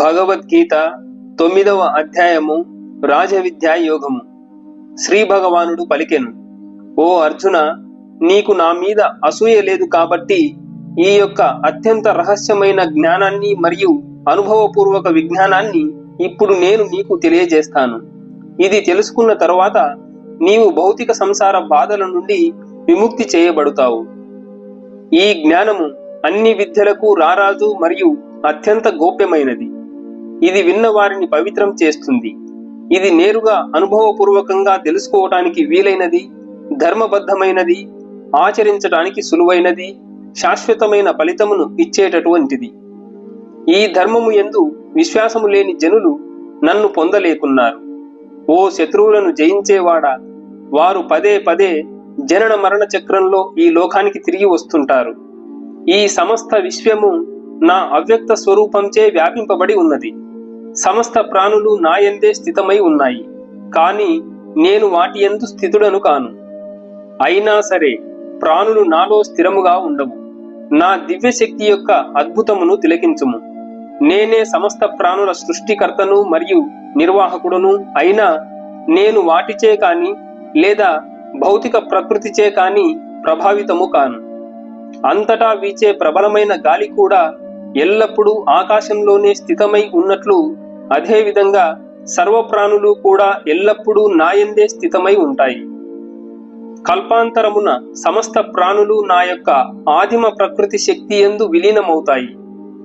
భగవద్గీత తొమ్మిదవ అధ్యాయము రాజవిద్యా యోగము శ్రీ భగవానుడు పలికెను ఓ అర్జున నీకు నా మీద అసూయ లేదు కాబట్టి ఈ యొక్క అత్యంత రహస్యమైన జ్ఞానాన్ని మరియు అనుభవపూర్వక విజ్ఞానాన్ని ఇప్పుడు నేను నీకు తెలియజేస్తాను. ఇది తెలుసుకున్న తరువాత నీవు భౌతిక సంసార బాధల నుండి విముక్తి చేయబడుతావు. ఈ జ్ఞానము అన్ని విద్యలకు రారాజు మరియు అత్యంత గోప్యమైనది. ఇది విన్న వారిని పవిత్రం చేస్తుంది. ఇది నేరుగా అనుభవపూర్వకంగా తెలుసుకోవటానికి వీలైనది ధర్మబద్ధమైనది ఆచరించడానికి సులువైనది శాశ్వతమైన ఫలితమును ఇచ్చేటటువంటిది. ఈ ధర్మము ఎందు విశ్వాసము లేని జనులు నన్ను పొందలేకున్నారు. ఓ శత్రువులను జయించేవాడా? వారు పదే పదే జనన మరణ చక్రంలో ఈ లోకానికి తిరిగి వస్తుంటారు. ఈ సమస్త విశ్వము నా అవ్యక్త స్వరూపంచే వ్యాపింపబడి ఉన్నది. సమస్త ప్రాణులు నాయందే స్థితమై ఉన్నాయి. కాని నేను వాటి ఎందు స్థితుడను కాను. అయినా సరే ప్రాణులు నాలో స్థిరముగా ఉండవు. నా దివ్య శక్తి యొక్క అద్భుతమును తిలకించుము. నేనే సమస్త ప్రాణుల సృష్టికర్తను మరియు నిర్వాహకుడును. అయినా నేను వాటిచే కాని లేదా భౌతిక ప్రకృతిచే కాని ప్రభావితము కాను. అంతటా వీచే ప్రబలమైన గాలి కూడా ఎల్లప్పుడూ ఆకాశంలోనే స్థితమై ఉన్నట్లు అదేవిధంగా సర్వప్రాణులు కూడా ఎల్లప్పుడూ నాయందే స్థితమై ఉంటాయి. కల్పాంతరమున సమస్త ప్రాణులు నా యొక్క ఆదిమ ప్రకృతి శక్తి ఎందు విలీనమవుతాయి.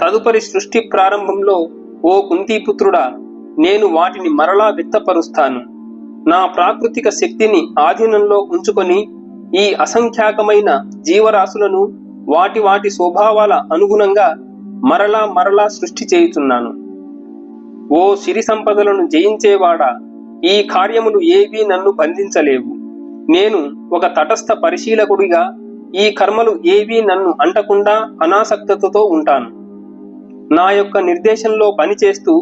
తదుపరి సృష్టి ప్రారంభంలో ఓ కుంతీపుత్రుడా నేను వాటిని మరలా వ్యక్తపరుస్తాను. నా ప్రాకృతిక శక్తిని ఆధీనంలో ఉంచుకొని ఈ అసంఖ్యాకమైన జీవరాశులను వాటి వాటి స్వభావాల అనుగుణంగా మరలా మరలా సృష్టి చేయుచున్నాను. ఓ సిరి సంపదలను జయించేవాడా? ఈ కార్యములు ఏవీ నన్ను బంధించలేవు. నేను ఒక తటస్థ పరిశీలకుడిగా ఈ కర్మలు ఏవీ నన్ను అంటకుండా అనాసక్తతో ఉంటాను. నా యొక్క నిర్దేశంలో పనిచేస్తూ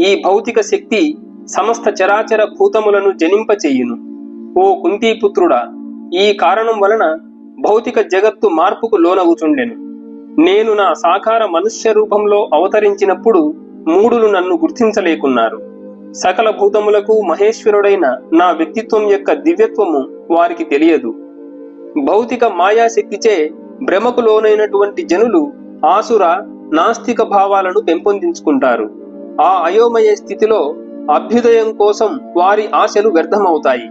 ఈ భౌతిక శక్తి సమస్త చరాచర భూతములను జనింపచేయును. ఓ కుంతీపుత్రుడా ఈ కారణం వలన భౌతిక జగత్తు మార్పుకు లోనవుచుండెను నేను నా సాకార మనుష్య రూపంలో అవతరించినప్పుడు మూడులు నన్ను గుర్తించలేకున్నారు. సకల భూతములకు మహేశ్వరుడైన నా వ్యక్తిత్వం యొక్క దివ్యత్వము వారికి తెలియదు. భౌతిక మాయాశక్తిచే భ్రమకు లోనైనటువంటి జనులు ఆసుర నాస్తిక భావాలను పెంపొందించుకుంటారు. ఆ అయోమయ స్థితిలో అభ్యుదయం కోసం వారి ఆశలు వ్యర్థమవుతాయి.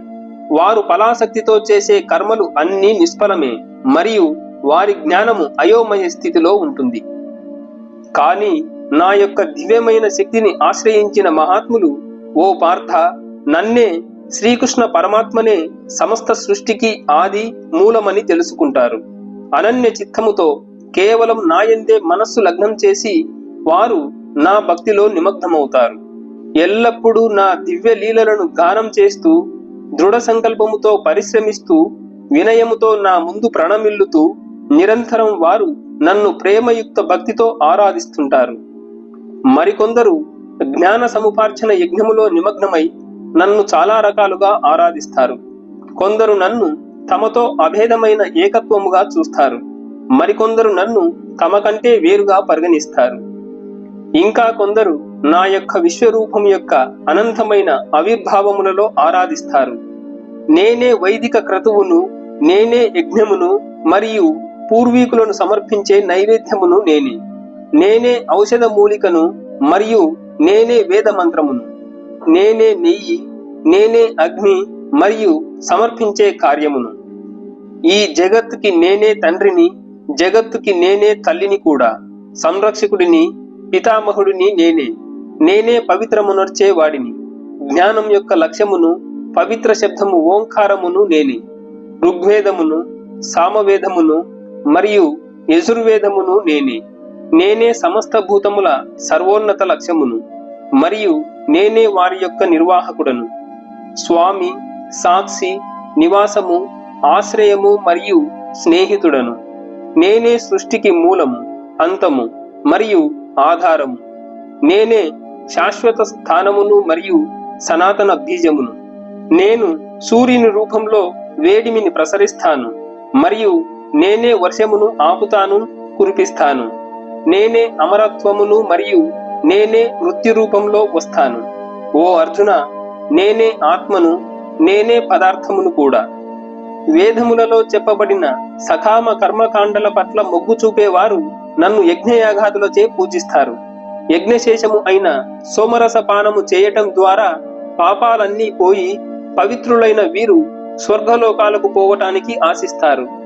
వారు ఫలాసక్తితో చేసే కర్మలు అన్నీ నిష్ఫలమే మరియు వారి జ్ఞానము అయోమయ స్థితిలో ఉంటుంది. కానీ నా యొక్క దివ్యమైన శక్తిని ఆశ్రయించిన మహాత్ములు ఓ పార్థ నన్నే శ్రీకృష్ణ పరమాత్మనే సమస్త సృష్టికి ఆది మూలమని తెలుసుకుంటారు. అనన్య చిత్తముతో కేవలం నాయందే మనస్సు లగ్నం చేసి వారు నా భక్తిలో నిమగ్నమవుతారు. ఎల్లప్పుడూ నా దివ్య లీలలను గానం చేస్తూ దృఢ సంకల్పముతో పరిశ్రమిస్తూ వినయముతో నా ముందు ప్రణమిల్లుతూ నిరంతరం వారు నన్ను ప్రేమయుక్త భక్తితో ఆరాధిస్తుంటారు. మరికొందరు జ్ఞాన సముపార్జన యజ్ఞములో నిమగ్నమై నన్ను చాలా రకాలుగా ఆరాధిస్తారు. కొందరు నన్ను తమతో అభేదమైన ఏకత్వముగా చూస్తారు. మరికొందరు నన్ను తమ కంటే వేరుగా పరిగణిస్తారు. ఇంకా కొందరు నా యొక్క విశ్వరూపం యొక్క అనంతమైన ఆవిర్భావములలో ఆరాధిస్తారు. నేనే వైదిక క్రతువును నేనే యజ్ఞమును మరియు పూర్వీకులను సమర్పించే నైవేద్యమును నేనే. నేనే ఔషధ మూలికను మరియు నేనే వేద మంత్రమును. నేనే నెయ్యి నేనే అగ్ని మరియు సమర్పించే కార్యమును. ఈ జగత్తుకి నేనే తండ్రిని జగత్తుకి నేనే తల్లిని కూడా. సంరక్షకుడిని పితామహుడిని నేనే. నేనే పవిత్రమునర్చే వాడిని. జ్ఞానం యొక్క లక్ష్యమును పవిత్ర శబ్దము ఓంకారమును నేనే. ఋగ్వేదమును సామవేదమును మరియు యజుర్వేదమును నేనే. నేనే సమస్త భూతముల సర్వోన్నత లక్ష్యమును మరియు నేనే వారి యొక్క నిర్వాహకుడను. స్వామి సాక్షి నివాసము ఆశ్రయము మరియు స్నేహితుడను. నేనే సృష్టికి మూలము అంతము మరియు ఆధారము. నేనే శాశ్వత స్థానమును మరియు సనాతన బీజమును. నేను సూర్యుని రూపంలో వేడిమిని ప్రసరిస్తాను మరియు నేనే వర్షమును ఆపుతాను కురిపిస్తాను. నేనే అమరత్వమును మరియు నేనే మృత్యు రూపంలో వస్తాను. ఓ అర్జున నేనే ఆత్మను నేనే పదార్థమును కూడా. వేదములలో చెప్పబడిన సకామ కర్మకాండల పట్ల మొగ్గు చూపేవారు నన్ను యజ్ఞయాగాదులచే పూజిస్తారు. యజ్ఞశేషము అయిన సోమరస పానము చేయటం ద్వారా పాపాలన్నీ పోయి పవిత్రులైన వీరు స్వర్గలోకాలకు పోవటానికి ఆశిస్తారు.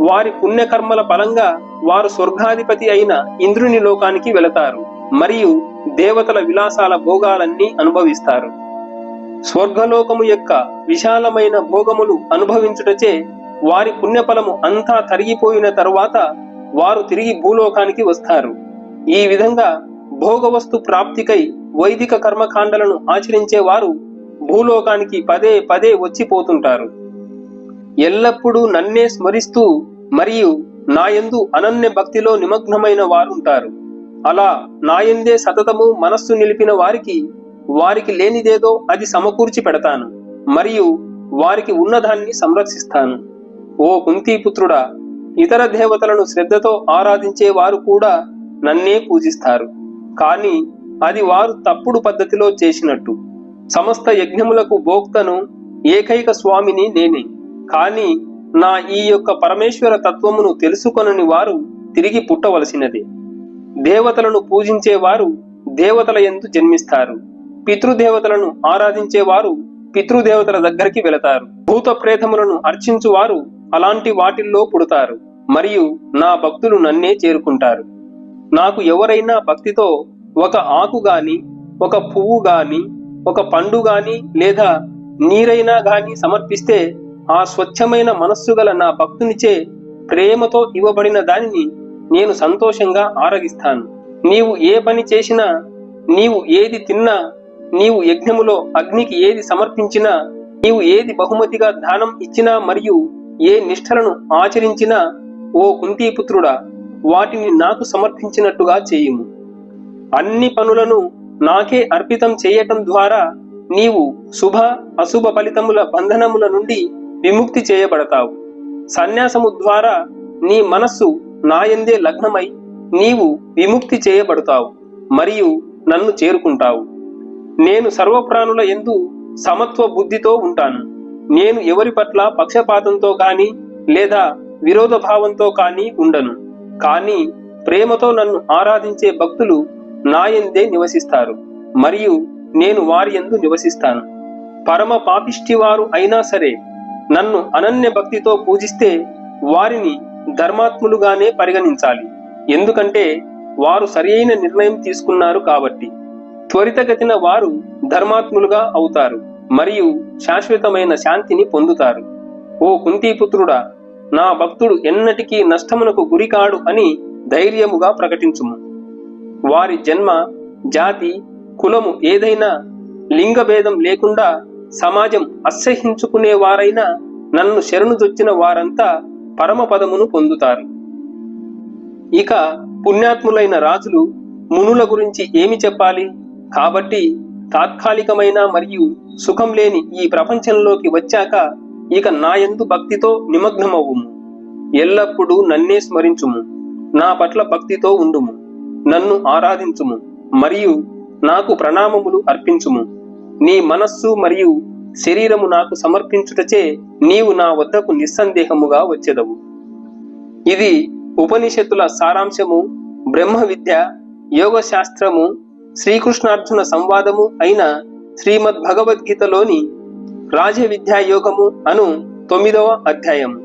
వారి పుణ్యకర్మల ఫలంగా వారు స్వర్గాధిపతి అయిన ఇంద్రుని లోకానికి వెళతారు మరియు దేవతల విలాసాల భోగాలన్నీ అనుభవిస్తారు. స్వర్గలోకము యొక్క విశాలమైన భోగములు అనుభవించుటచే వారి పుణ్యఫలము అంతా తరిగిపోయిన తరువాత వారు తిరిగి భూలోకానికి వస్తారు. ఈ విధంగా భోగవస్తు ప్రాప్తికై వైదిక కర్మకాండలను ఆచరించే వారు భూలోకానికి పదే పదే వచ్చిపోతుంటారు. ఎల్లప్పుడూ నన్నే స్మరిస్తూ మరియు నాయందు అనన్య భక్తిలో నిమగ్నమైన వారుంటారు. అలా నాయందే సతతము మనస్సు నిలిపిన వారికి వారికి లేనిదేదో అది సమకూర్చి పెడతాను మరియు వారికి ఉన్నదాన్ని సంరక్షిస్తాను. ఓ కుంతీపుత్రుడా ఇతర దేవతలను శ్రద్ధతో ఆరాధించే వారు కూడా నన్నే పూజిస్తారు. కానీ అది వారు తప్పుడు పద్ధతిలో చేసినట్టు. సమస్త యజ్ఞములకు భోక్తను ఏకైక స్వామిని నేనే. కానీ నా ఈ యొక్క పరమేశ్వర తత్వమును తెలుసుకొనని వారు తిరిగి పుట్టవలసినదే. దేవతలను పూజించేవారు దేవతల ఎందు జన్మిస్తారు. పితృదేవతలను ఆరాధించేవారు పితృదేవతల దగ్గరికి వెళతారు. భూత ప్రేతములను అర్చించువారు అలాంటి వాటిల్లో పుడతారు. మరియు నా భక్తులు నన్నే చేరుకుంటారు. నాకు ఎవరైనా భక్తితో ఒక ఆకు గాని ఒక పువ్వు గాని ఒక పండు గాని లేదా నీరైనా గాని సమర్పిస్తే ఆ స్వచ్ఛమైన మనస్సు గల నా భక్తునిచే ప్రేమతో ఇవ్వబడిన దానిని నేను సంతోషంగా ఆరగిస్తాను. నీవు ఏ పని చేసినా నీవు ఏది తిన్నా నీవు యజ్ఞములో అగ్నికి ఏది సమర్పించినా నీవు ఏది బహుమతిగా దానం ఇచ్చినా మరియు ఏ నిష్ఠలను ఆచరించినా ఓ కుంతీపుత్రుడా వాటిని నాకు సమర్పించినట్టుగా చేయుము. అన్ని పనులను నాకే అర్పితం చేయటం ద్వారా నీవు శుభ అశుభ ఫలితముల బంధనముల నుండి విముక్తి చేయబడతావు. సన్యాసము ద్వారా నీ మనస్సు నాయందే లగ్నమై నీవు విముక్తి చేయబడతావు మరియు నన్ను చేరుకుంటావు. నేను సర్వప్రాణుల ఎందు సమత్వ బుద్ధితో ఉంటాను. నేను ఎవరి పట్ల పక్షపాతంతో కానీ లేదా విరోధ భావంతో కానీ ఉండను. కానీ ప్రేమతో నన్ను ఆరాధించే భక్తులు నాయందే నివసిస్తారు. మరియు నేను వారి యందు నివసిస్తాను. పరమ పాపిష్టివారు అయినా సరే నన్ను అనన్య భక్తితో పూజిస్తే వారిని ధర్మాత్ములుగానే పరిగణించాలి. ఎందుకంటే వారు సరియైన నిర్ణయం తీసుకున్నారు కాబట్టి. త్వరితగతిన వారు ధర్మాత్ములుగా అవుతారు మరియు శాశ్వతమైన శాంతిని పొందుతారు. ఓ కుంతీపుత్రుడా నా భక్తుడు ఎన్నటికీ నష్టమునకు గురికాడు అని ధైర్యముగా ప్రకటించుము. వారి జన్మ జాతి కులము ఏదైనా లింగభేదం లేకుండా సమాజం అసహించుకునే వారైనా నన్ను శరణుదొచ్చిన వారంతా పరమపదమును పొందుతారు. ఇక పుణ్యాత్ములైన రాజులు మునుల గురించి ఏమి చెప్పాలి? కాబట్టి తాత్కాలికమైన మరియు సుఖం లేని ఈ ప్రపంచంలోకి వచ్చాక ఇక నాయందు భక్తితో నిమగ్నమవుము ఎల్లప్పుడూ నన్నే స్మరించుము. నా పట్ల భక్తితో ఉండుము. నన్ను ఆరాధించుము. మరియు నాకు ప్రణామములు అర్పించుము. నీ మనస్సు మరియు శరీరము నాకు సమర్పించుటచే నీవు నా వద్దకు నిస్సందేహముగా వచ్చేదవు. ఇది ఉపనిషత్తుల సారాంశము బ్రహ్మ విద్య యోగ శాస్త్రము శ్రీకృష్ణార్జున సంవాదము అయిన శ్రీమద్ భగవద్గీతలోని రాజ యోగము అను తొమ్మిదవ అధ్యాయము.